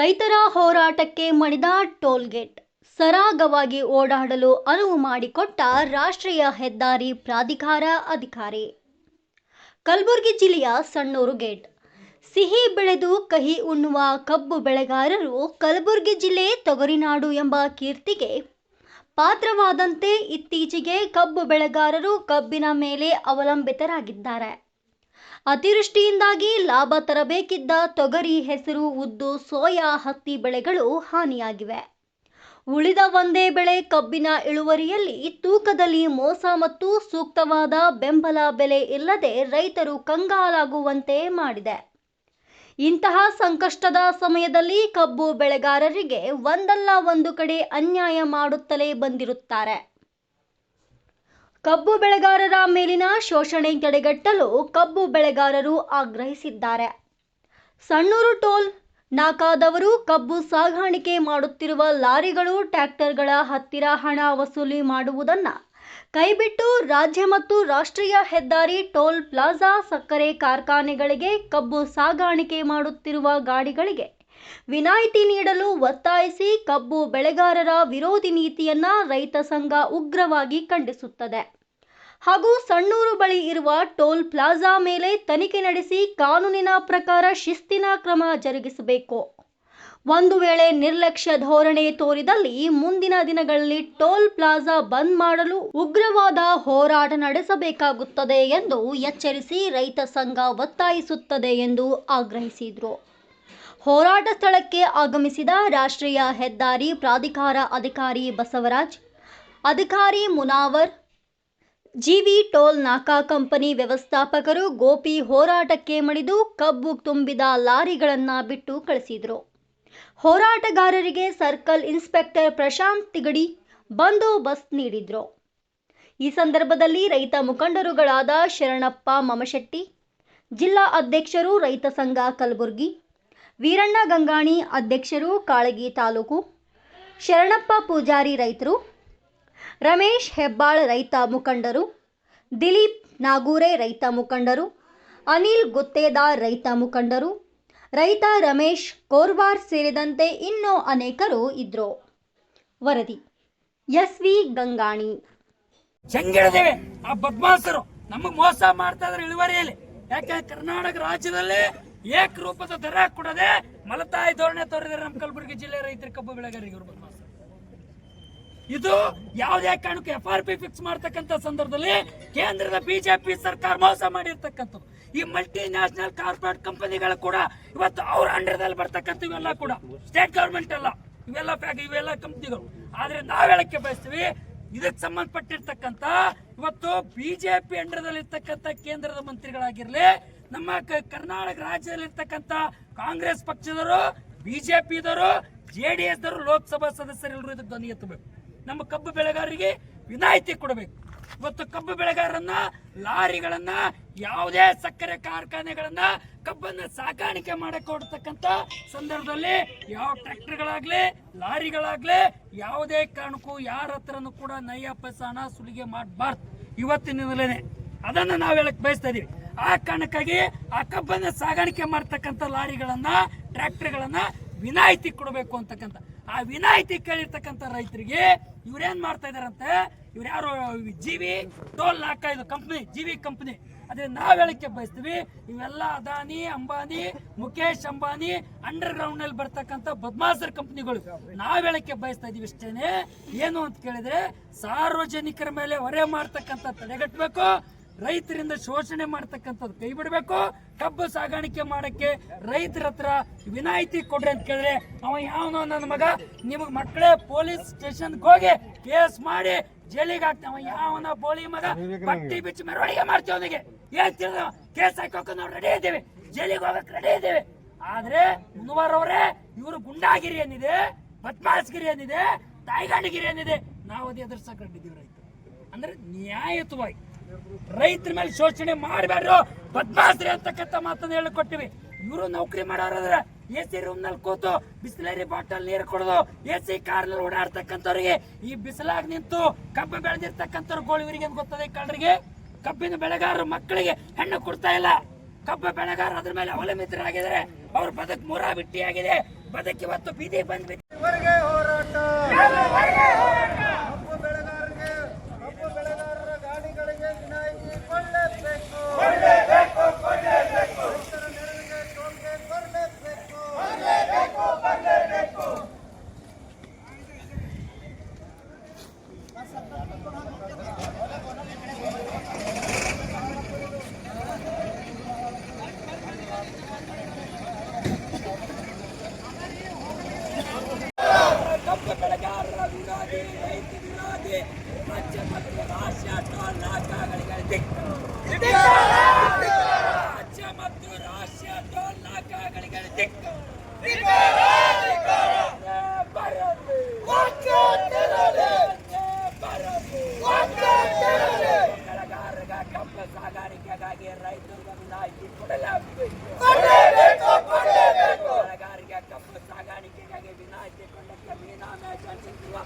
ರೈತರ ಹೋರಾಟಕ್ಕೆ ಮಣಿದ ಟೋಲ್ಗೇಟ್. ಸರಾಗವಾಗಿ ಓಡಾಡಲು ಅನುವು ಮಾಡಿಕೊಟ್ಟ ರಾಷ್ಟ್ರೀಯ ಹೆದ್ದಾರಿ ಪ್ರಾಧಿಕಾರ ಅಧಿಕಾರಿ. ಕಲಬುರಗಿ ಜಿಲ್ಲೆಯ ಸಣ್ಣೂರು ಗೇಟ್. ಸಿಹಿ ಬೆಳೆದು ಕಹಿ ಉಣ್ಣುವ ಕಬ್ಬು ಬೆಳೆಗಾರರು ಕಲಬುರಗಿ ಜಿಲ್ಲೆ ತೊಗರಿನಾಡು ಎಂಬ ಕೀರ್ತಿಗೆ ಪಾತ್ರವಾದಂತೆ ಇತ್ತೀಚೆಗೆ ಕಬ್ಬು ಬೆಳೆಗಾರರು ಕಬ್ಬಿನ ಮೇಲೆ ಅವಲಂಬಿತರಾಗಿದ್ದಾರೆ. ಅತಿವೃಷ್ಟಿಯಿಂದಾಗಿ ಲಾಭ ತರಬೇಕಿದ್ದ ತೊಗರಿ ಹೆಸರು, ಉದ್ದು, ಸೋಯಾ, ಹತ್ತಿ ಬೆಳೆಗಳು ಹಾನಿಯಾಗಿವೆ. ಉಳಿದ ಒಂದೇ ಬೆಳೆ ಕಬ್ಬಿನ ಇಳುವರಿಯಲ್ಲಿ ತೂಕದಲ್ಲಿ ಮೋಸ ಮತ್ತು ಸೂಕ್ತವಾದ ಬೆಂಬಲ ಬೆಲೆ ಇಲ್ಲದೆ ರೈತರು ಕಂಗಾಲಾಗುವಂತೆ ಮಾಡಿದೆ. ಇಂತಹ ಸಂಕಷ್ಟದ ಸಮಯದಲ್ಲಿ ಕಬ್ಬು ಬೆಳೆಗಾರರಿಗೆ ಒಂದಲ್ಲ ಒಂದು ಕಡೆ ಅನ್ಯಾಯ ಮಾಡುತ್ತಲೇ ಬಂದಿರುತ್ತಾರೆ. ಕಬ್ಬು ಬೆಳೆಗಾರರ ಮೇಲಿನ ಶೋಷಣೆ ತಡೆಗಟ್ಟಲು ಕಬ್ಬು ಬೆಳೆಗಾರರು ಆಗ್ರಹಿಸಿದ್ದಾರೆ. ಸಣ್ಣೂರು ಟೋಲ್ ನಾಕಾದವರು ಕಬ್ಬು ಸಾಗಾಣಿಕೆ ಮಾಡುತ್ತಿರುವ ಲಾರಿಗಳು ಟ್ರ್ಯಾಕ್ಟರ್ಗಳ ಹತ್ತಿರ ಹಣ ವಸೂಲಿ ಮಾಡುವುದನ್ನು ಕೈಬಿಟ್ಟು ರಾಜ್ಯ ಮತ್ತು ರಾಷ್ಟ್ರೀಯ ಹೆದ್ದಾರಿ ಟೋಲ್ ಪ್ಲಾಜಾ ಸಕ್ಕರೆ ಕಾರ್ಖಾನೆಗಳಿಗೆ ಕಬ್ಬು ಸಾಗಾಣಿಕೆ ಮಾಡುತ್ತಿರುವ ಗಾಡಿಗಳಿಗೆ ವಿನಾಯಿತಿ ನೀಡಲು ಒತ್ತಾಯಿಸಿ ಕಬ್ಬು ಬೆಳೆಗಾರರ ವಿರೋಧಿ ನೀತಿಯನ್ನ ರೈತ ಸಂಘ ಉಗ್ರವಾಗಿ ಖಂಡಿಸುತ್ತದೆ. ಹಾಗೂ ಸಣ್ಣೂರು ಬಳಿ ಇರುವ ಟೋಲ್ ಪ್ಲಾಜಾ ಮೇಲೆ ತನಿಖೆ ನಡೆಸಿ ಕಾನೂನಿನ ಪ್ರಕಾರ ಶಿಸ್ತಿನ ಕ್ರಮ ಜರುಗಿಸಬೇಕು. ಒಂದು ವೇಳೆ ನಿರ್ಲಕ್ಷ್ಯ ಧೋರಣೆ ತೋರಿದಲ್ಲಿ ಮುಂದಿನ ದಿನಗಳಲ್ಲಿ ಟೋಲ್ ಪ್ಲಾಜಾ ಬಂದ್ ಮಾಡಲು ಉಗ್ರವಾದ ಹೋರಾಟ ನಡೆಸಬೇಕಾಗುತ್ತದೆ ಎಂದು ಎಚ್ಚರಿಸಿ ರೈತ ಸಂಘ ಒತ್ತಾಯಿಸುತ್ತದೆ ಎಂದು ಆಗ್ರಹಿಸಿದರು. ಹೋರಾಟ ಸ್ಥಳಕ್ಕೆ ಆಗಮಿಸಿದ ರಾಷ್ಟ್ರೀಯ ಹೆದ್ದಾರಿ ಪ್ರಾಧಿಕಾರ ಅಧಿಕಾರಿ ಬಸವರಾಜ್, ಅಧಿಕಾರಿ ಮುನಾವರ್, ಜಿವಿ ಟೋಲ್ ನಾಕಾ ಕಂಪನಿ ವ್ಯವಸ್ಥಾಪಕರು ಗೋಪಿ ಹೋರಾಟಕ್ಕೆ ಮಣಿದು ಕಬ್ಬು ತುಂಬಿದ ಲಾರಿಗಳನ್ನು ಬಿಟ್ಟು ಕಳಿಸಿದರು. ಹೋರಾಟಗಾರರಿಗೆ ಸರ್ಕಲ್ ಇನ್ಸ್ಪೆಕ್ಟರ್ ಪ್ರಶಾಂತ್ ತಿಗಡಿ ಬಂದೋಬಸ್ತ್ ನೀಡಿದರು. ಈ ಸಂದರ್ಭದಲ್ಲಿ ರೈತ ಮುಖಂಡರುಗಳಾದ ಶರಣಪ್ಪ ಮಮಶೆಟ್ಟಿ, ಜಿಲ್ಲಾ ಅಧ್ಯಕ್ಷರು ರೈತ ಸಂಘ ಕಲಬುರಗಿ ವೀರಣ್ಣ ಗಂಗಾಣಿ ಅಧ್ಯಕ್ಷರು, ಕಾಳಗಿ ತಾಲೂಕು ಶರಣಪ್ಪ ಪೂಜಾರಿ ರೈತರು, ರಮೇಶ್ ಹೆಬ್ಬಾಳ್ ರೈತ ಮುಖಂಡರು, ದಿಲೀಪ್ ನಾಗೂರೆ ರೈತ ಮುಖಂಡರು, ಅನಿಲ್ ಗುತ್ತೇದಾರ್ ರೈತ ಮುಖಂಡರು, ರೈತ ರಮೇಶ್ ಕೋರ್ವಾರ್ ಸೇರಿದಂತೆ ಇನ್ನೂ ಅನೇಕರು ಇದ್ರು. ವರದಿ ಎಸ್ ವಿ ಗಂಗಾಣಿ ಆ ಮೋಸ ಮಾಡ್ತಾ ಇದ್ರೆ ಇಳುವರಿಯಲ್ಲಿ. ಯಾಕೆ? ಕರ್ನಾಟಕ ರಾಜ್ಯದಲ್ಲಿ ಏಕರೂಪದ ದರ ಕೊಡದೆ ಮಲತಾಯಿ ಧೋರಣೆ ತೋರಿದಾರೆ ನಮ್ಮ ಕಲಬುರಗಿ ಜಿಲ್ಲೆ ರೈತರ ಕಬ್ಬು ಬೆಳೆಗಾರರಿಗೆ ಇದು ಯಾವುದೇ ಕಾರಣಕ್ಕೂ ಎಫ್ ಆರ್ ಪಿ ಫಿಕ್ಸ್ ಮಾಡ್ತಕ್ಕಂಥ ಸಂದರ್ಭದಲ್ಲಿ ಕೇಂದ್ರದ ಬಿಜೆಪಿ ಸರ್ಕಾರ ಮೋಸ ಮಾಡಿರ್ತಕ್ಕಂಥ ಈ ಮಲ್ಟಿ ನ್ಯಾಷನಲ್ ಕಾರ್ಪೊರೇಟ್ ಕಂಪನಿಗಳು ಕೂಡ ಇವತ್ತು ಅವ್ರ ಅಂಡರ್ದಲ್ಲಿ ಬರ್ತಕ್ಕಂಥ ಇವೆಲ್ಲ ಕೂಡ ಸ್ಟೇಟ್ ಗೌರ್ಮೆಂಟ್ ಅಲ್ಲ. ಇವೆಲ್ಲ ಇವೆಲ್ಲ ಕಂಪ್ನಿಗಳು ಆದ್ರೆ ನಾವ್ ಹೇಳಕ್ಕೆ ಬಯಸ್ತೀವಿ ಇದಕ್ಕೆ ಸಂಬಂಧಪಟ್ಟಿರ್ತಕ್ಕಂಥ ಇವತ್ತು ಬಿಜೆಪಿ ಇರ್ತಕ್ಕಂಥ ಕೇಂದ್ರದ ಮಂತ್ರಿಗಳಾಗಿರ್ಲಿ, ನಮ್ಮ ಕರ್ನಾಟಕ ರಾಜ್ಯದಲ್ಲಿ ಇರ್ತಕ್ಕಂಥ ಕಾಂಗ್ರೆಸ್ ಪಕ್ಷದವರು, ಬಿಜೆಪಿದವರು, ಜೆ ಡಿ ಎಸ್ ದವರು ಲೋಕಸಭಾ ಸದಸ್ಯರೆಲ್ಲರೂ ಇದಕ್ಕೆ ಧ್ವನಿ ಎತ್ತಬೇಕು. ನಮ್ಮ ಕಬ್ಬು ಬೆಳೆಗಾರರಿಗೆ ವಿನಾಯಿತಿ ಕೊಡಬೇಕು. ಇವತ್ತು ಕಬ್ಬು ಬೆಳೆಗಾರರನ್ನ, ಲಾರಿಗಳನ್ನ, ಯಾವುದೇ ಸಕ್ಕರೆ ಕಾರ್ಖಾನೆಗಳನ್ನ ಕಬ್ಬನ್ನ ಸಾಗಾಣಿಕೆ ಮಾಡಕ್ಕೆ ಹೊರಡ್ತಕ್ಕಂಥ ಸಂದರ್ಭದಲ್ಲಿ ಯಾವ ಟ್ರ್ಯಾಕ್ಟರ್ಗಳಾಗ್ಲಿ, ಲಾರಿಗಳಾಗ್ಲಿ, ಯಾವುದೇ ಕಾರಣಕ್ಕೂ ಯಾರ ಹತ್ರನೂ ಕೂಡ ನಯ್ಯ ಪಸಾಣ ಸುಲಿಗೆ ಮಾಡಬಾರ್ದು ಇವತ್ತಿನಿಂದಲೇ ಅದನ್ನ ನಾವು ಹೇಳಕ್ ಬಯಸ್ತಾ ಇದೀವಿ. ಆ ಕಾರಣಕ್ಕಾಗಿ ಆ ಕಬ್ಬನ್ನ ಸಾಗಾಣಿಕೆ ಮಾಡ್ತಕ್ಕಂಥ ಲಾರಿಗಳನ್ನ, ಟ್ರ್ಯಾಕ್ಟರ್ಗಳನ್ನ ವಿನಾಯಿತಿ ಕೊಡಬೇಕು ಅಂತಕ್ಕಂಥ. ಆ ವಿನಾಯಿತಿ ಕೇಳಿರ್ತಕ್ಕಂಥ ರೈತರಿಗೆ ಇವ್ರೇನ್ ಮಾಡ್ತಾ ಇದಾರಂತೆ? ಇವ್ರು ಯಾರು ಜಿವಿ ಟೋಲ್ ನಾಲ್ಕ ಇದು ಕಂಪ್ನಿ ಜಿವಿ ಕಂಪ್ನಿ ಅದೇ ನಾವು ಹೇಳಕ್ಕೆ ಬಯಸ್ತೀವಿ, ಇವೆಲ್ಲ ಅದಾನಿ, ಅಂಬಾನಿ ಮುಖೇಶ್ ಅಂಬಾನಿ ಅಂಡರ್ ಗ್ರೌಂಡ್ನಲ್ಲಿ ಬರ್ತಕ್ಕಂಥ ಬದ್ಮಾಸರ್ ಕಂಪ್ನಿಗಳು ನಾವು ಹೇಳಕ್ಕೆ ಬಯಸ್ತಾ ಇದೀವಿ ಇಷ್ಟೇನೆ ಏನು ಅಂತ ಕೇಳಿದ್ರೆ, ಸಾರ್ವಜನಿಕರ ಮೇಲೆ ಹೊರೆ ಮಾಡ್ತಕ್ಕಂಥ ತಡೆಗಟ್ಟಬೇಕು ರೈತರಿಂದ ಶೋಷಣೆ ಮಾಡ್ತಕ್ಕಂಥದ್ದು ಕೈ ಬಿಡಬೇಕು, ಕಬ್ಬು ಸಾಗಾಣಿಕೆ ಮಾಡಕ್ಕೆ ರೈತರ ಹತ್ರ ವಿನಾಯಿತಿ ಕೊಡ್ರಿ ಅಂತ ಕೇಳಿದ್ರೆ, ಅವ ಯಾವನೋ ನನ್ನ ಮಗ ನಿಮಗೆ ಮಕ್ಕಳೇ ಪೊಲೀಸ್ ಸ್ಟೇಷನ್ಗೆ ಹೋಗಿ ಕೇಸ್ ಮಾಡಿ ಜೈಲಿಗೆ ಹಾಕ್ತಾವ. ಯಾವನ ಬೋಳಿ ಮಗ ಬಟ್ಟಿ ಬಿಚ್ಚಿ ಮೆರವಣಿಗೆ ಮಾಡ್ತೀವಿ ಅವನಿಗೆ. ಏನ್ ತಿಳಿದ? ಕೇಸ್ ಹಾಕೋಕೆ ನಾವು ರೆಡಿ ಇದ್ದೀವಿ. ಜೈಲಿಗೆ ಹೋಗಕ್ ರೆಡಿ ಇದ್ದೀವಿ. ಆದ್ರೆ ಮುನ್ವಾರ್ ಅವರೇ ಇವರು ಗುಂಡಾಗಿರಿ ಏನಿದೆ ಬದ್ಮಾಸ್ಗಿರಿ ಏನಿದೆ ತಾಯಿಗಾಡಿಗಿರಿ ಏನಿದೆ ನಾವು ಅದು ಎದುರ್ಸಕೊಂಡಿದ್ದೀವಿ ರೈತ ಅಂದ್ರೆ ನ್ಯಾಯಯುತವಾಗಿ ರೈತರ ಮೇಲೆ ಶೋಷಣೆ ಮಾಡಬೇಡ್ರು. ಬದ್ಮಾಸ್ರಿ ಅಂತಕ್ಕಂಥ ಮಾತನ್ನ ಹೇಳಿಕೊಟ್ಟಿವಿ. ಇವರು ನೌಕರಿ ಮಾಡೋರಾದ್ರೆ ಎ ಸಿ ರೂಮ್ನಲ್ಲಿ ಕೂತು ಬಿಸ್ಲರಿ ಬಾಟಲ್ ನೀರು ಕೊಡೋದು ಎ ಸಿ ಕಾರ್ನಲ್ಲಿ ಓಡಾಡ್ತಕ್ಕಂಥವ್ರಿಗೆ ಈ ಬಿಸಿಲಾಗಿ ನಿಂತು ಕಬ್ಬು ಬೆಳೆದಿರ್ತಕ್ಕಂಥವ್ರು ಗೋಳಿವರಿಗೆ ಗೊತ್ತದೆ ಕಳ್ಳರಿಗೆ ಕಬ್ಬಿನ ಬೆಳೆಗಾರರು ಮಕ್ಕಳಿಗೆ ಹೆಣ್ಣು ಕೊಡ್ತಾ ಇಲ್ಲ. ಕಬ್ಬು ಬೆಳೆಗಾರರು ಅದ್ರ ಮೇಲೆ ಅವಲಂಬಿತರಾಗಿದ್ದಾರೆ. ಅವ್ರ ಬದುಕು ಮೂರ ಬಿಟ್ಟಿ ಆಗಿದೆ ಬದುಕಿವತ್ತು ಬೀದಿ ಬಂದ್ಬಿಟ್ಟು Yeah. ಸಾಗಾಣಿಕೆಗಾಗಿ ವಿನಾಯಿತಿ ಕೊಂಡಕ್ಕೆ ಮೀನಾಮೆ ಚಲಿಸುತ್ತಿರುವ